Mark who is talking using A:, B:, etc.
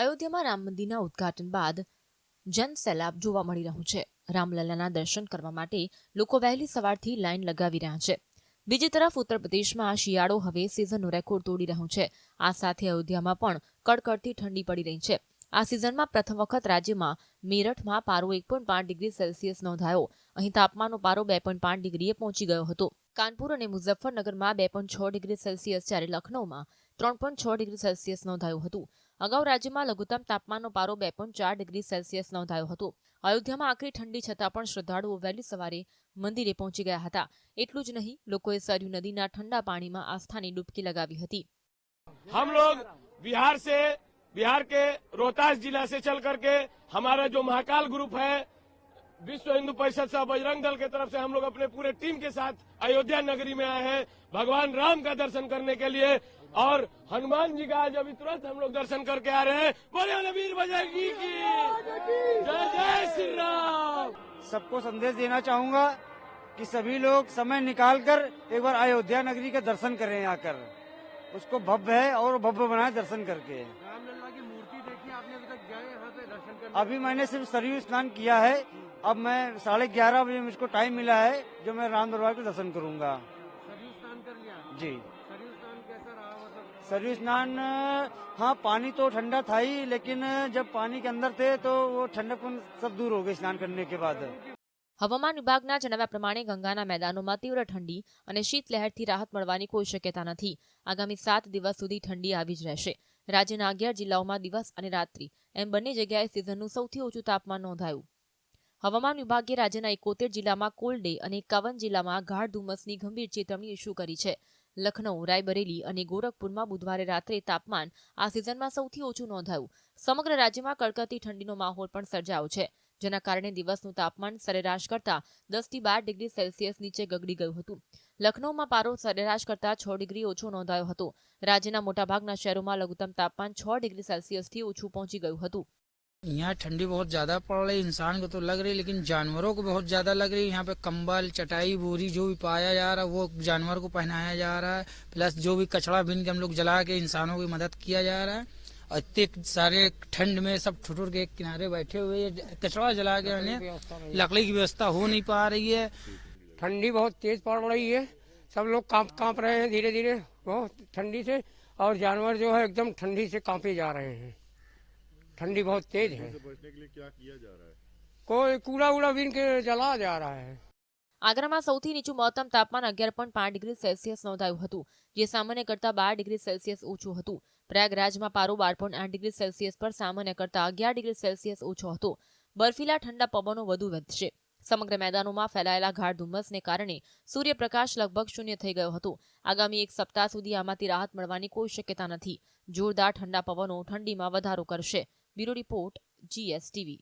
A: અયોધ્યામાં રામ મંદિરના ઉદઘાટન બાદ જનસેલાબ જોવા મળી રહ્યું છે રામલલ્લાના દર્શન કરવા માટે લોકો વહેલી સવારથી લાઇન લગાવી રહ્યા છે બીજી તરફ ઉત્તર પ્રદેશમાં શિયાળો હવે સિઝનનો રેકોર્ડ તોડી રહ્યો છે આ સાથે અયોધ્યામાં પણ કડકડતી ઠંડી પડી રહી છે આ સિઝનમાં પ્રથમ વખત રાજ્યમાં મેરઠમાં પારો એક પોઈન્ટ પાંચ ડિગ્રી સેલ્સિયસ નોંધાયો અહીં તાપમાનનો પારો બે પોઈન્ટ પાંચ ડિગ્રીએ પહોંચી ગયો હતો કાનપુર અને મુઝફ્ફરનગરમાં બે પોઈન્ટ છ ડિગ્રી સેલ્સિયસ જ્યારે લખનૌમાં ત્રણ પોઈન્ટ છ ડિગ્રી સેલ્સિયસ નોંધાયું હતું અગાઉ રાજ્યમાં લઘુત્તમ તાપમાનનો પારો બે પોઈન્ટ ચાર ડિગ્રી સેલ્સિયસ નોંધાયો હતો અયોધ્યામાં આકરી ઠંડી છતાં પણ શ્રદ્ધાળુઓ વહેલી સવારે મંદિરે પહોંચી ગયા હતા એટલું જ નહીં લોકોએ સરયુ નદીના ઠંડા પાણીમાં આસ્થાની ડૂબકી લગાવી હતી
B: हम लोग बिहार से बिहार के रोहतास जिला से चल करके हमारा जो महाकाल ग्रुप है विश्व हिंदू परिषद से बजरंग दल के तरफ से हम लोग अपने पूरे टीम के साथ अयोध्या नगरी में आए हैं भगवान राम का दर्शन करने के लिए और हनुमान जी का आज अभी तुरंत हम लोग दर्शन करके आ रहे हैं बोले नबीर बजरंग जी की जय जय श्री राम
C: सबको संदेश देना चाहूंगा कि सभी लोग समय निकाल कर एक बार अयोध्या नगरी का दर्शन करें आकर उसको भव्य है और भव्य बनाए दर्शन करके
D: राम की मूर्ति आपने अभी तक गए पे दर्शन करने
C: अभी मैंने सिर्फ सरयू स्नान किया है अब मैं साढ़े ग्यारह बजे मुझको टाइम मिला है जो मैं राम दरबार के दर्शन करूंगा
D: सरयू स्नान कर लिया
C: जी
D: सरयू स्नान कैसा रहा
C: सरयू स्नान हाँ पानी तो ठंडा था ही लेकिन जब पानी के अंदर थे तो वो ठंडकपन सब दूर हो गई स्नान करने के बाद
A: હવામાન વિભાગના જણાવ્યા પ્રમાણે ગંગાના મેદાનોમાં તીવ્ર ઠંડી અને શીતલહેરથી રાહત મળવાની કોઈ શક્યતા નથી આગામી સાત દિવસ સુધી ઠંડી આવી જ રહેશે રાજ્યના અગિયાર જિલ્લાઓમાં દિવસ અને રાત્રિ એમ બંને જગ્યાએ સિઝનનું સૌથી ઓછું તાપમાન નોંધાયું હવામાન વિભાગે રાજ્યના એકોતેર જિલ્લામાં કોલ્ડ ડે અને એકાવન જિલ્લામાં ગાઢ ધુમ્મસની ગંભીર ચેતવણી ઇસ્યુ કરી છે લખનૌ રાયબરેલી અને ગોરખપુરમાં બુધવારે રાત્રે તાપમાન આ સિઝનમાં સૌથી ઓછું નોંધાયું સમગ્ર રાજ્યમાં કડકડતી ઠંડીનો માહોલ પણ સર્જાયો છે જેના કારણે દિવસનું તાપમાન સરેરાશ કરતા દસથી બાર ડિગ્રી સેલ્સિયસ નીચે ગગડી ગયું હતું लखनऊ में पारा 36 डिग्री से ओछू નોંધાયો હતો રાજ્યના મોટા ભાગના શહેરોમાં લઘુત્તમ તાપમાન 6 ડિગ્રી સેલ્સિયસથી ઓછું પહોંચી ગયું હતું
E: અહીંયા ઠંડી બહુ જ વધારે પડલી ઇન્સાનને તો લાગ રહી છે લેકિન જાનવરોને બહુ જ વધારે લાગ રહી છે અહીંયા પર કંબલ ચટાઈ બોરી જો ભી પાયા જા રહા વો જાનવર કો પહેનાયા જા રહા છે પ્લસ જો ભી કચરા બિન કે હમ લોગ જલા કે ઇન્સાનો કો મદદ કિયા જા રહા હે અત્યક سارے ઠંડ મે સબ છટુર કે કિનારે બેઠે ہوئے હે કચરા જલા કે ને લકડી કી વ્યવસ્થા હો નહી پا રહી હે
F: ठंडी बहुत तेज पड़ रही है सब लोग कांप कांप रहे हैं धीरे धीरे बहुत ठंडी से और जानवर जो है एकदम ठंडी से कांपे जा रहे हैं ठंडी बहुत तेज है बचने के लिए क्या किया जा रहा है કોઈ કુડા ઉડા બીન કે જલા જા રહા હે
A: આગ્રામાં સૌથી નીચું મહત્તમ તાપમાન અગિયાર પોઈન્ટ પાંચ ડિગ્રી સેલ્સિયસ નોંધાયું હતું જે સામાન્ય કરતાં બાર ડિગ્રી સેલ્સિયસ ઓછું હતું પ્રયાગરાજમાં પારો બાર પોઈન્ટ આઠ ડિગ્રી સેલ્સિયસ પર સામાન્ય કરતાં અગિયાર ડિગ્રી સેલ્સિયસ ઓછો હતો બર્ફીલા ઠંડા પવનો વધુ વધશે સમગ્ર મેદાનોમાં ફેલાયેલા ગાઢ ધુમ્મસને કારણે સૂર્યપ્રકાશ લગભગ શૂન્ય થઈ ગયો હતો આગામી એક સપ્તાહ સુધી આમાંથી રાહત મળવાની કોઈ શક્યતા નથી જોરદાર ઠંડા પવનો ઠંડીમાં વધારો કરશે બ્યુરો રિપોર્ટ જીએસટીવી